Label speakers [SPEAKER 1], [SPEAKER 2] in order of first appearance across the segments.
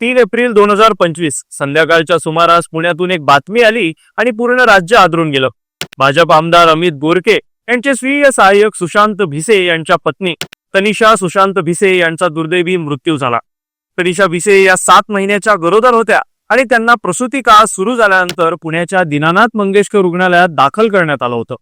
[SPEAKER 1] तीन एप्रिल दोन हजार पंचवीस संध्याकाळच्या सुमारास पुण्यातून एक बातमी आली आणि पूर्ण राज्य आदरून गेलं. भाजप आमदार अमित गोरके यांचे स्वीय सहाय्यक सुशांत भिसे यांच्या पत्नी तनिषा सुशांत भिसे यांचा दुर्दैवी मृत्यू झाला. तनिषा भिसे या सात महिन्याच्या गरोदर होत्या आणि त्यांना प्रसूती काळ सुरू झाल्यानंतर पुण्याच्या दीनानाथ मंगेशकर रुग्णालयात दाखल करण्यात आलं होतं.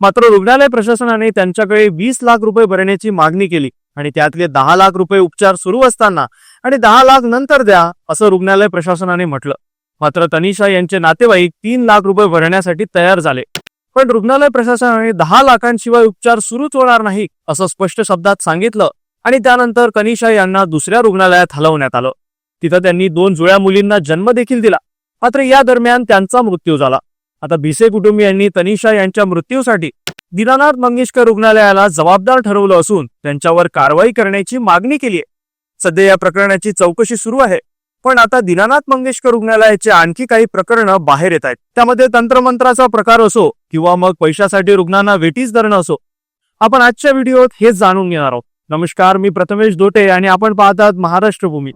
[SPEAKER 1] मात्र रुग्णालय प्रशासनाने त्यांच्याकडे वीस लाख रुपये भरण्याची मागणी केली आणि त्यातले दहा लाख रुपये उपचार सुरू असताना आणि दहा लाख नंतर द्या असं रुग्णालय प्रशासनाने म्हटलं. मात्र तनिषा यांचे नातेवाईक तीन लाख रुपये भरण्यासाठी तयार झाले. पण रुग्णालय प्रशासनाने दहा लाखांशिवाय उपचार सुरूच होणार नाही असं स्पष्ट शब्दात सांगितलं आणि त्यानंतर कनिषा यांना दुसऱ्या रुग्णालयात हलवण्यात आलं. तिथं त्यांनी दोन जुळ्या मुलींना जन्म देखील दिला. मात्र या दरम्यान त्यांचा मृत्यू झाला. आता भिसे कुटुंबियांनी तनिषा यांच्या मृत्यूसाठी दीनानाथ मंगेशकर रुग्णालयाला जबाबदार ठरवलं असून त्यांच्यावर कारवाई करण्याची मागणी केली आहे. सध्या या प्रकरणाची चौकशी सुरू आहे. पण आता दीनानाथ मंगेशकर रुग्णालयाचे आणखी काही प्रकरणं बाहेर येत आहेत. त्यामध्ये तंत्रमंत्राचा प्रकार असो किंवा मग पैशासाठी रुग्णांना वेटीस धरणं असो आपण आजच्या व्हिडिओत हेच जाणून घेणार आहोत. नमस्कार मी प्रथमेश दोटे आणि आपण पाहतात महाराष्ट्र भूमी.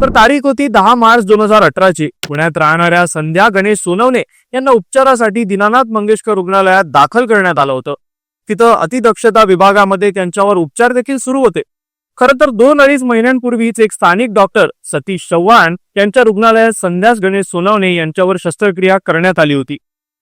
[SPEAKER 1] तर तारीख होती दहा मार्च दोन हजार अठराची. पुण्यात राहणाऱ्या संध्या गणेश सोनवणे यांना उपचारासाठी दीनानाथ मंगेशकर रुग्णालयात दाखल करण्यात आलं होतं. तिथं अतिदक्षता विभागामध्ये त्यांच्यावर उपचार देखील सुरू होते. खर तर दोन अडीच महिन्यांपूर्वीच एक स्थानिक डॉक्टर सतीश चव्हाण यांच्या रुग्णालयात संध्यास गणेश सोनवणे यांच्यावर शस्त्रक्रिया करण्यात आली होती.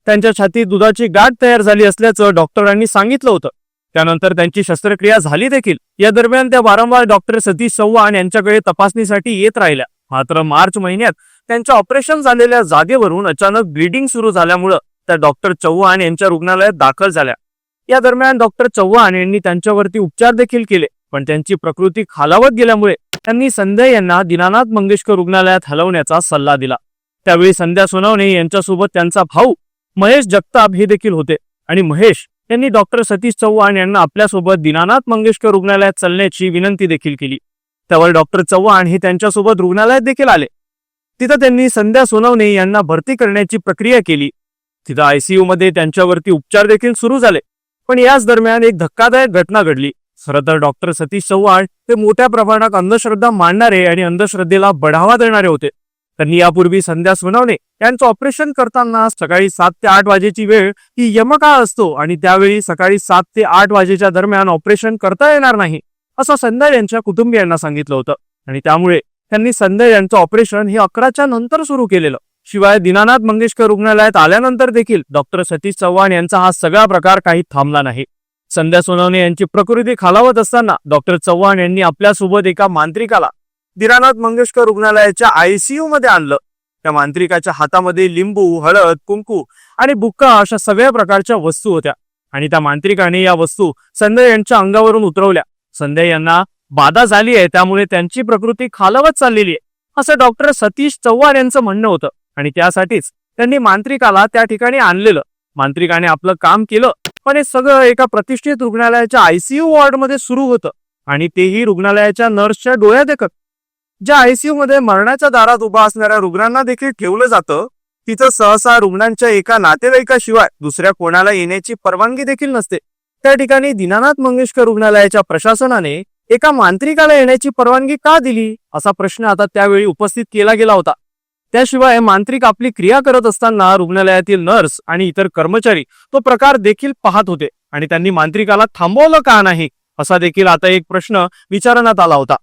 [SPEAKER 1] त्यांच्या छातीत दुधाची गाठ तयार झाली असल्याचं डॉक्टरांनी सांगितलं होतं. त्यानंतर त्यांची शस्त्रक्रिया झाली देखील. या दरम्यान त्या वारंवार डॉक्टर सतीश चव्हाण यांच्याकडे तपासणीसाठी येत राहिल्या. मात्र मार्च महिन्यात त्यांच्या ऑपरेशन झालेल्या जागेवरून अचानक ब्लिडिंग सुरू झाल्यामुळं त्या डॉक्टर चव्हाण यांच्या रुग्णालयात दाखल झाल्या. या दरम्यान डॉक्टर चव्हाण यांनी त्यांच्यावरती उपचार देखील केले. पण त्यांची प्रकृती खालावत गेल्यामुळे त्यांनी संध्या यांना दीनानाथ मंगेशकर रुग्णालयात हलवण्याचा सल्ला दिला. त्यावेळी संध्या सोनवणे यांच्यासोबत त्यांचा भाऊ महेश जगताप हे देखील होते आणि महेश यांनी डॉक्टर सतीश चव्हाण यांना आपल्यासोबत दीनानाथ मंगेशकर रुग्णालयात चालण्याची विनंती देखील केली. त्यावर डॉक्टर चव्हाण हे त्यांच्यासोबत रुग्णालयात देखील आले. तिथं त्यांनी संध्या सोनवणे यांना भरती करण्याची प्रक्रिया केली. तिथं आयसीयू मध्ये त्यांच्यावरती उपचार देखील सुरू झाले. पण याच दरम्यान एक धक्कादायक घटना घडली. खरं तर डॉक्टर सतीश चव्हाण हे मोठ्या प्रमाणात अंधश्रद्धा मांडणारे आणि अंधश्रद्धेला बढावा देणारे होते. त्यांनी यापूर्वी संध्या सोनवणे यांचं ऑपरेशन करताना सकाळी सात ते आठ वाजेची वेळ ही यमकाळ असतो आणि त्यावेळी सकाळी सात ते आठ वाजेच्या दरम्यान ऑपरेशन करता येणार नाही असं संध्या यांच्या कुटुंबियांना सांगितलं होतं. आणि त्यामुळे त्यांनी संध्या यांचं ऑपरेशन हे अकराच्या नंतर सुरू केलेलं. शिवाय दीनानाथ मंगेशकर रुग्णालयात आल्यानंतर देखील डॉक्टर सतीश चव्हाण यांचा हा सगळा प्रकार काही थांबला नाही. संध्या सोनवणे यांची प्रकृती खालावत असताना डॉक्टर चव्हाण यांनी आपल्यासोबत एका मांत्रिकाला दिरानाथ मंगेशकर रुग्णालयाच्या आयसीयू मध्ये आणलं. त्या मांत्रिकाच्या हातामध्ये लिंबू हळद कुंकू आणि बुक्का अशा सगळ्या प्रकारच्या वस्तू होत्या. आणि त्या मांत्रिकाने या वस्तू संध्या यांच्या अंगावरून उतरवल्या. संध्या यांना बाधा झाली आहे त्यामुळे त्यांची प्रकृती खालावत चाललेली आहे असं डॉक्टर सतीश चव्हाण यांचं म्हणणं होतं. आणि त्यासाठीच त्यांनी मांत्रिकाला त्या ठिकाणी आणलेलं. मांत्रिकाने आपलं काम केलं पण हे सगळं एका प्रतिष्ठित रुग्णालयाच्या आयसीयू वॉर्डमध्ये सुरू होतं आणि तेही रुग्णालयाच्या नर्सच्या डोळ्यात देखत ज्या आयसीयू मध्ये मरणाच्या दारात उभा असणाऱ्या रुग्णांना देखील ठेवलं जातं तिथं सहसा रुग्णांच्या एका नातेवाईकाशिवाय दुसऱ्या कोणाला येण्याची परवानगी देखील नसते. त्या ठिकाणी दीनानाथ मंगेशकर रुग्णालयाच्या प्रशासनाने एका मांत्रिकाला येण्याची परवानगी का दिली असा प्रश्न आता त्यावेळी उपस्थित केला गेला होता. त्याशिवाय मांत्रिक आपली क्रिया करत असताना रुग्णालयातील नर्स आणि इतर कर्मचारी तो प्रकार देखील पाहत होते आणि त्यांनी मांत्रिकाला थांबवलं का नाही असा देखील आता एक प्रश्न विचारण्यात आला होता.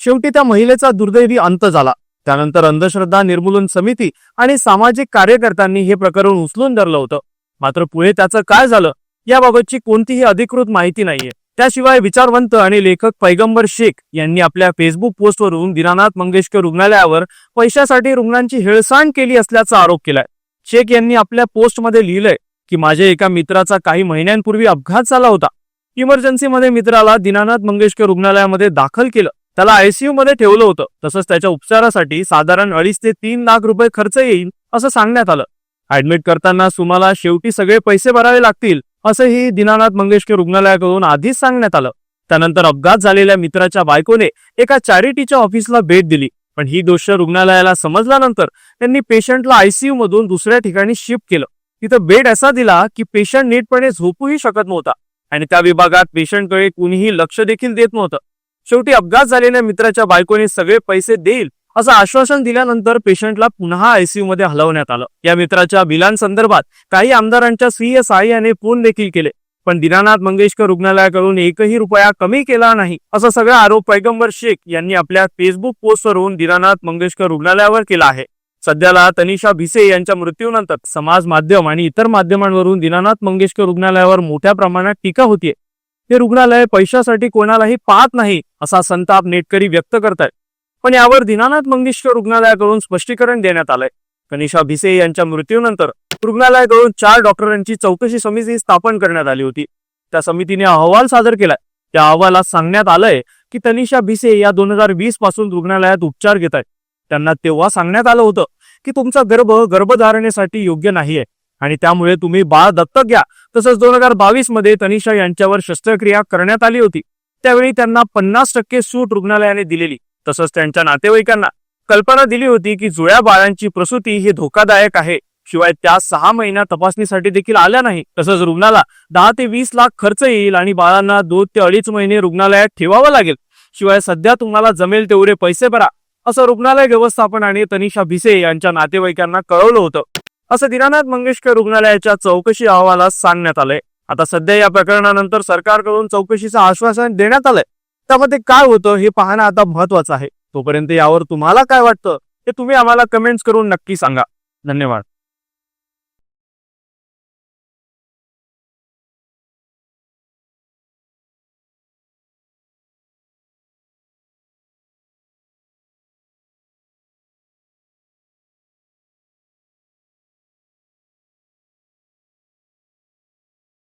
[SPEAKER 1] शेवटी त्या महिलेचा दुर्दैवी अंत झाला. त्यानंतर अंधश्रद्धा निर्मूलन समिती आणि सामाजिक कार्यकर्त्यांनी हे प्रकरण उचलून धरलं होतं. मात्र पुढे त्याचं काय झालं याबाबतची कोणतीही अधिकृत माहिती नाहीये. त्याशिवाय विचारवंत आणि लेखक पैगंबर शेख यांनी आपल्या फेसबुक पोस्टवरून दिनानाथ मंगेशकर रुग्णालयावर पैशासाठी रुग्णांची हेळसांड केली असल्याचा आरोप केलाय. शेख यांनी आपल्या पोस्टमध्ये लिहिलंय की माझ्या एका मित्राचा काही महिन्यांपूर्वी अपघात झाला होता. इमर्जन्सीमध्ये मित्राला दिनानाथ मंगेशकर रुग्णालयामध्ये दाखल केलं. त्याला आयसीयू मध्ये ठेवलं होतं. तसंच त्याच्या उपचारासाठी साधारण अडीच ते तीन लाख रुपये खर्च येईल असं सांगण्यात आलं. ऍडमिट करताना सुमाला शेवटी सगळे पैसे भरावे लागतील. असंही दीनानाथ मंगेशकर रुग्णालयाकडून आधीच सांगण्यात आलं. त्यानंतर अपघात झालेल्या मित्राच्या बायकोने एका चॅरिटीच्या ऑफिसला भेट दिली. पण ही गोष्ट रुग्णालयाला समजल्यानंतर त्यांनी पेशंटला आयसीयू मधून दुसऱ्या ठिकाणी शिफ्ट केलं. तिथं बेड असा दिला की पेशंट नीटपणे झोपूही शकत नव्हता आणि त्या विभागात पेशंटकडे कुणीही लक्ष देखील देत नव्हतं. शेवटी अपघात झालेल्या मित्राच्या बायकोने सगळे पैसे देईल असं आश्वासन दिल्यानंतर पेशंटला पुन्हा आयसीयू मध्ये हलवण्यात आलं. या मित्राच्या बिलांसंदर्भात काही आमदारांच्या स्वीय सहाय्याने फोन देखील केले. पण दिनानाथ मंगेशकर रुग्णालयाकडून एकही रुपया कमी केला नाही असा सगळा आरोप पैगंबर शेख यांनी आपल्या फेसबुक पोस्टवरून दिनानाथ मंगेशकर रुग्णालयावर केला आहे. सध्याला तनिषा भिसे यांच्या मृत्यूनंतर समाज माध्यम आणि इतर माध्यमांवरून दिनानाथ मंगेशकर रुग्णालयावर मोठ्या प्रमाणात टीका होतीये. हे रुग्णालय पैशासाठी कोणालाही पाहत नाही असा संताप नेटकरी व्यक्त करतायत. पण यावर दीनानाथ मंगेशकर रुग्णालयाकडून स्पष्टीकरण देण्यात आलंय. कनिषा भिसे यांच्या मृत्यूनंतर रुग्णालयाकडून चार डॉक्टरांची चौकशी समिती स्थापन करण्यात आली होती. त्या समितीने अहवाल सादर केलाय. त्या अहवालात सांगण्यात आलंय की तनिषा भिसे या दोन हजार वीसपासून रुग्णालयात उपचार घेत आहेत त्यांना तेव्हा सांगण्यात आलं होतं की तुमचा गर्भ गर्भधारणेसाठी योग्य नाहीये आणि त्यामुळे तुम्ही बाळ दत्तक घ्या. तसंच दोन हजार बावीसमध्ये तनिषा यांच्यावर शस्त्रक्रिया करण्यात आली होती. त्यावेळी त्यांना पन्नास टक्के सूट रुग्णालयाने दिलेली. तसंच त्यांच्या नातेवाईकांना कल्पना दिली होती की जुळ्या बाळांची प्रसूती ही धोकादायक आहे. शिवाय त्या सहा महिन्या तपासणीसाठी देखील आल्या नाही तसंच रुग्णाला दहा ते वीस लाख खर्च येईल आणि बाळांना दोन ते अडीच महिने रुग्णालयात ठेवावं लागेल. शिवाय सध्या तुम्हाला जमेल तेवढे पैसे भरा असं रुग्णालय व्यवस्थापन आणि तनिषा भिसे यांच्या नातेवाईकांना कळवलं होतं. असं दिनानाथ मंगेशकर रुग्णालयाच्या चौकशी अहवालात सांगण्यात आलंय. आता सध्या या प्रकरणानंतर सरकारकडून चौकशीचं आश्वासन देण्यात आलंय. त्यामध्ये काय होतं हे पाहणं आता महत्वाचं आहे. तोपर्यंत यावर तुम्हाला काय वाटतं हे तुम्ही आम्हाला कमेंट्स करून नक्की सांगा. धन्यवाद.